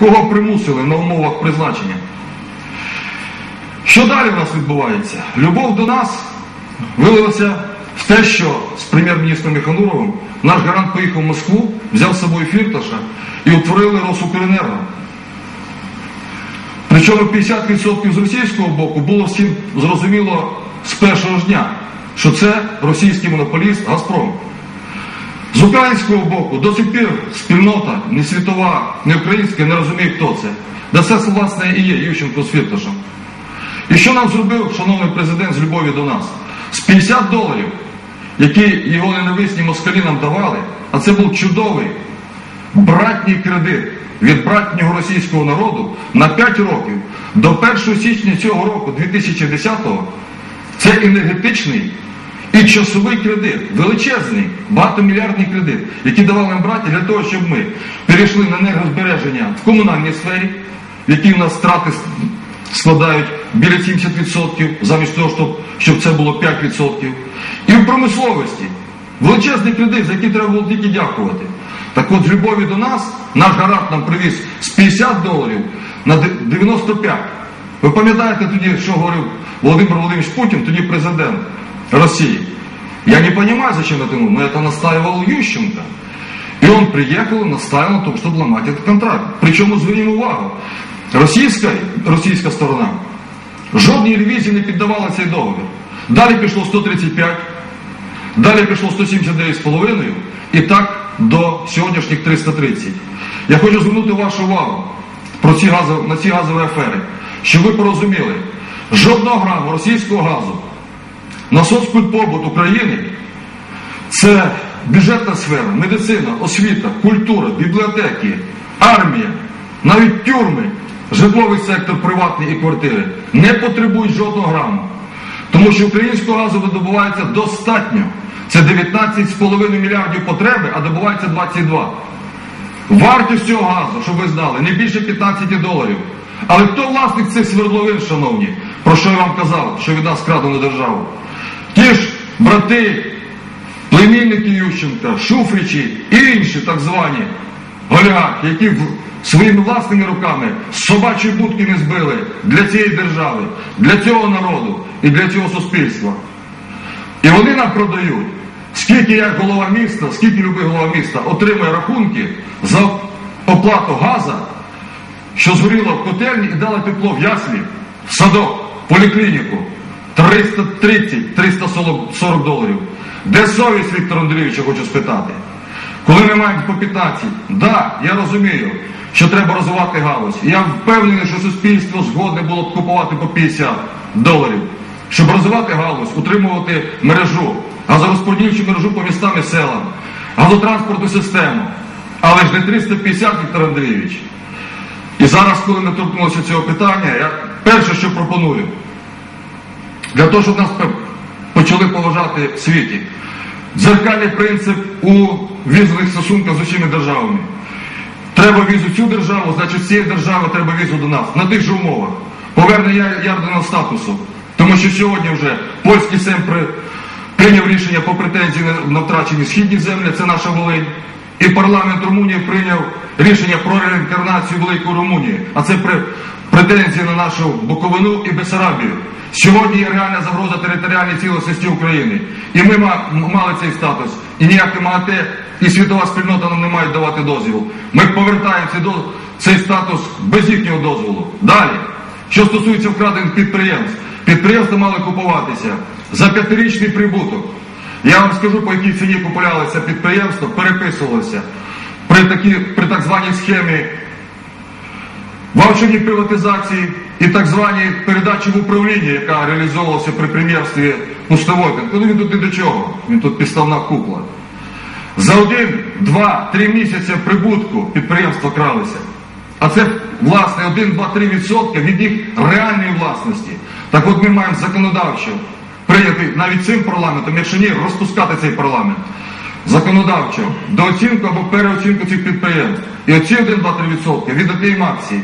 кого примусили на умовах призначення. Що далі в нас відбувається? Любов до нас вилилася в те, що з прем'єр-міністром Міхануровим наш гарант поїхав в Москву, взяв з собою Фірташа і утворили Росукренерго. Причому 50% з російського боку було всім зрозуміло з першого ж дня, що це російський монополіст Газпром. З українського боку до сих пір спільнота не світова, не українська не розуміє, хто це. Да це, власне, і є Ющенко з. І що нам зробив, шановний президент, з любові до нас? З 50 доларів, які його ненависні москалі нам давали, а це був чудовий братній кредит від братнього російського народу на 5 років до 1 січня цього року, 2010-го, це енергетичний і часовий кредит, величезний, багатомільярдний кредит, який давали нам браті для того, щоб ми перейшли на енергозбереження в комунальній сфері, в якій в нас страти складають біля 70%, замість того, щоб, це було 5%. І в промисловості величезний кредит, за який треба було тільки дякувати. Так от, з любові до нас, наш гарант нам привіз з 50 доларів на 95. Ви пам'ятаєте тоді, що говорив Володимир Владимирович Путін, тоді президент России? Я не понимаю, зачем это ему, но это настаивал Ющенко. И он приехал и настаивал на том, чтобы ломать этот контракт. Причому, звернім увагу, російська, російська сторона жодній ревізії не піддавала цей договір. Далі пішло 135, далі пішло 179,5 і так до сьогоднішніх 330. Я хочу звернути вашу увагу про ці газові, на ці газові афери, щоб ви порозуміли, жодного граму російського газу на соцкультпобут України це бюджетна сфера, медицина, освіта, культура, бібліотеки, армія, навіть тюрми, житловий сектор приватний і квартири не потребують жодного граму. Тому що українського газу видобувається достатньо. Це 19,5 мільярдів потреби, а добувається 22. Вартість цього газу, щоб ви знали, не більше 15 доларів. Але хто власник цих свердловин, шановні, про що я вам казав, що від нас крадено державу? Ті ж брати, племінники Ющенка, Шуфричі і інші так звані олігархи, які своїми власними руками з собачої будки не збили для цієї держави, для цього народу і для цього суспільства. І вони нам продають, скільки як голова міста, скільки любий голова міста отримує рахунки за оплату газа, що згоріло в котельні і дало тепло в яслі, в садок, в поліклініку. 330-340 доларів. Де совість, Віктор Андрійович, я хочу спитати? Коли ми маємо по 15, да, я розумію, що треба розвивати галузь. Я впевнений, що суспільство згодне було б купувати по 50 доларів, щоб розвивати галузь, утримувати мережу, газорозподільчу мережу по містам і селам, газотранспортну систему. Але ж не 350, Віктор Андрійович. І зараз, коли ми торкнулися цього питання, я перше, що пропоную, для того, щоб нас почали поважати в світі. Дзеркальний принцип у візових стосунках з усіма державами. Треба візу цю державу, значить цієї держави треба візу до нас. На тих же умовах. Повернення ядерного статусу. Тому що сьогодні вже польський при, прийняв рішення по претензії на втрачені східні землі, це наша Волинь. І парламент Румунії прийняв рішення про реінкарнацію Великої Румунії. А це претензії на нашу Буковину і Бесарабію. Сьогодні є реальна загроза територіальній цілісності України. І ми мали цей статус. І ніяке МАГАТЕ, і світова спільнота нам не мають давати дозвіл. Ми повертаємо цей статус без їхнього дозволу. Далі. Що стосується вкрадених підприємств, підприємства мали купуватися за п'ятирічний прибуток. Я вам скажу, по якій ціні купувалися підприємства, переписувалися при, такі, при так званій схемі ваучерній приватизації і так званій передачі в управління, яка реалізовувалася при прем'єрстві Пустовойка. Ну він тут ні до чого, він тут підставна кукла. За один, два, три місяці прибутку підприємства кралися. А це власне 1, 2, 3 відсотки від їх реальної власності. Так от ми маємо законодавчо прийняти навіть цим парламентом, якщо ні, розпускати цей парламент. Законодавчо дооцінку або переоцінку цих підприємств. І оці 1, 2, 3 відсотки віддати їм акції.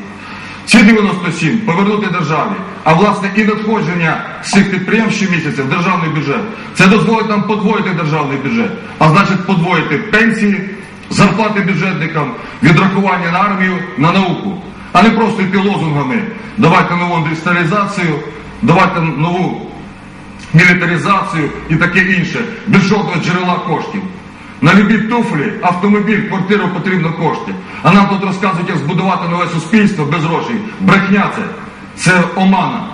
Ці 97 повернути державі, а власне і надходження з цих підприємств щомісяця в державний бюджет. Це дозволить нам подвоїти державний бюджет, а значить подвоїти пенсії, зарплати бюджетникам, відрахування на армію, на науку, а не просто йти лозунгами. Давайте нову індустріалізацію, давайте нову мілітаризацію і таке інше, без жодного джерела коштів. На любі туфлі, автомобіль, квартиру потрібно кошти. А нам тут розказують, як збудувати нове суспільство без грошей. Брехня це. Це омана.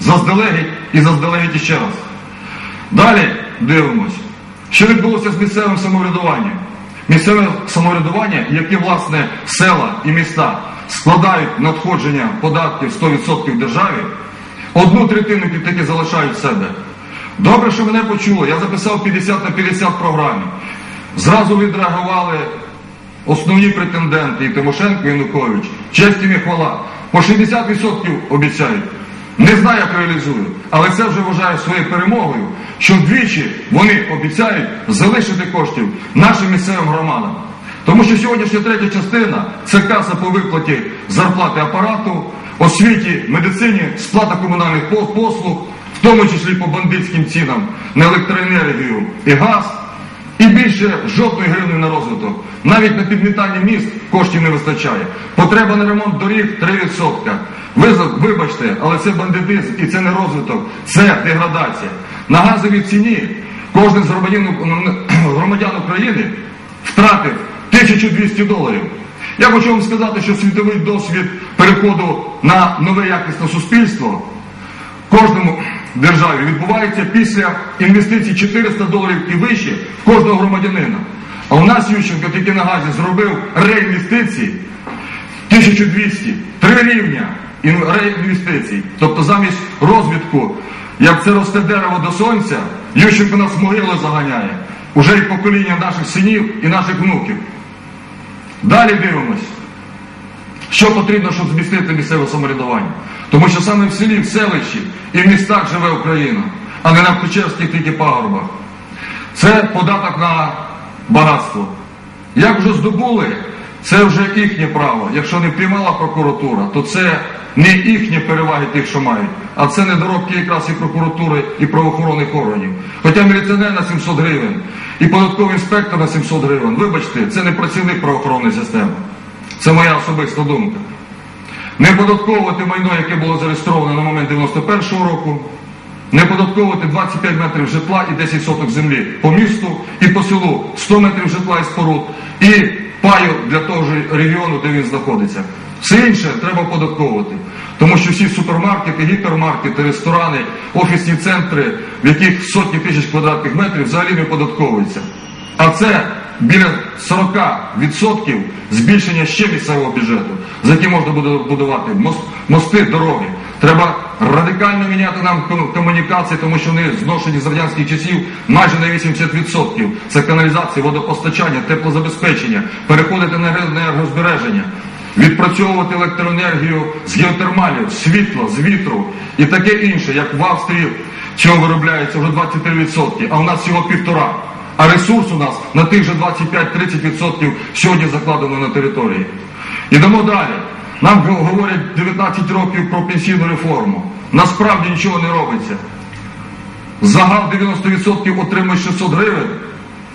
Заздалегідь і заздалегідь іще раз. Далі дивимось, що відбулося з місцевим самоврядуванням. Місцеве самоврядування, яке власне села і міста складають надходження податків 100% державі, одну третину таки залишають себе. Добре, що мене почули. Я записав 50 на 50 в програмі. Зразу відреагували основні претенденти і Тимошенко і Янукович. Честь їм і хвала. По 60% обіцяють. Не знаю, як реалізую, але це вже вважаю своєю перемогою, що вдвічі вони обіцяють залишити коштів нашим місцевим громадам. Тому що сьогоднішня третя частина це каса по виплаті зарплати апарату, освіті, медицині, сплата комунальних послуг, в тому числі по бандитським цінам на електроенергію і газ. І більше жодної гривні на розвиток. Навіть на підмітання міст коштів не вистачає. Потреба на ремонт доріг 3%. Ви, вибачте, але це бандитизм і це не розвиток, це деградація. На газовій ціні кожен з громадян, громадян України втратив 1200 доларів. Я хочу вам сказати, що світовий досвід переходу на нове якісне суспільство кожному державі відбувається після інвестицій 400 доларів і вище кожного громадянина. А у нас Ющенко тільки на газі зробив реінвестиції 1200, три рівня реінвестицій. Тобто замість розвитку, як це росте дерево до сонця, Ющенко нас в могили заганяє. Уже і покоління наших синів і наших внуків. Далі дивимось. Що потрібно, щоб змістити місцеве самоврядування? Тому що саме в селі, в селищі і в містах живе Україна, а не на Печерських тільки пагорбах. Це податок на багатство. Як вже здобули, це вже їхнє право. Якщо не приймала прокуратура, то це не їхні переваги тих, що мають, а це недоробки якраз і прокуратури, і правоохоронних органів. Хоча міліціонер на 700 гривень і податковий інспектор на 700 гривень, вибачте, це не працівник правоохоронної системи. Це моя особиста думка. Не податковувати майно, яке було зареєстровано на момент 91-го року, не податковувати 25 метрів житла і 10 соток землі по місту і по селу, 100 метрів житла і споруд, і паю для того ж регіону, де він знаходиться. Все інше треба податковувати. Тому що всі супермаркети, гіпермаркети, ресторани, офісні центри, в яких сотні тисяч квадратних метрів взагалі не податковуються. А це біля 40% збільшення ще місцевого бюджету, за який можна буде будувати мости, дороги. Треба радикально міняти нам комунікації, тому що вони зношені з радянських часів майже на 80%. Це каналізація, водопостачання, теплозабезпечення, переходити на енергозбереження, відпрацьовувати електроенергію з геотермалів, світла, з вітру і таке інше, як в Австрії цього виробляється вже 23%, а у нас всього півтора. А ресурс у нас на тих же 25-30% сьогодні закладено на території. Йдемо далі. Нам говорять 19 років про пенсійну реформу. Насправді нічого не робиться. Загал 90% отримує 600 гривень,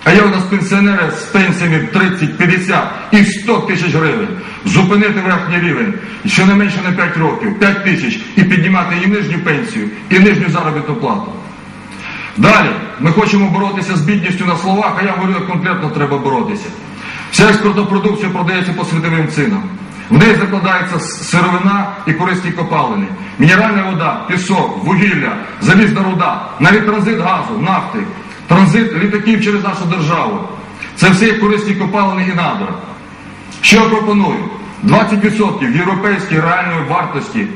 а є у нас пенсіонери з пенсіями 30, 50 і 100 тисяч гривень. Зупинити верхній рівень щонайменше на 5 років, 5 тисяч і піднімати і нижню пенсію, і нижню заробітну плату. Далі ми хочемо боротися з бідністю на словах, а я говорю, як конкретно треба боротися. Вся експортна продукція продається по світовим цінам. В неї закладається сировина і корисні копалини, мінеральна вода, пісок, вугілля, залізна руда, навіть транзит газу, нафти, транзит літаків через нашу державу. Це все корисні копалини і надра. Що я пропоную? 20% європейської реальної вартості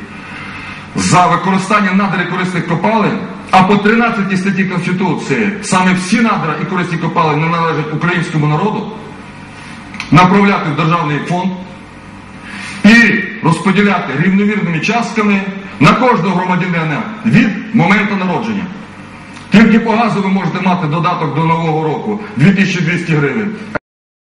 за використання надр корисних копалин, а по 13 статті Конституції саме всі надра і корисні копалини належать українському народу, направляти в державний фонд і розподіляти рівновірними частками на кожного громадянина від моменту народження. Тільки по газу ви можете мати додаток до нового року 2200 гривень.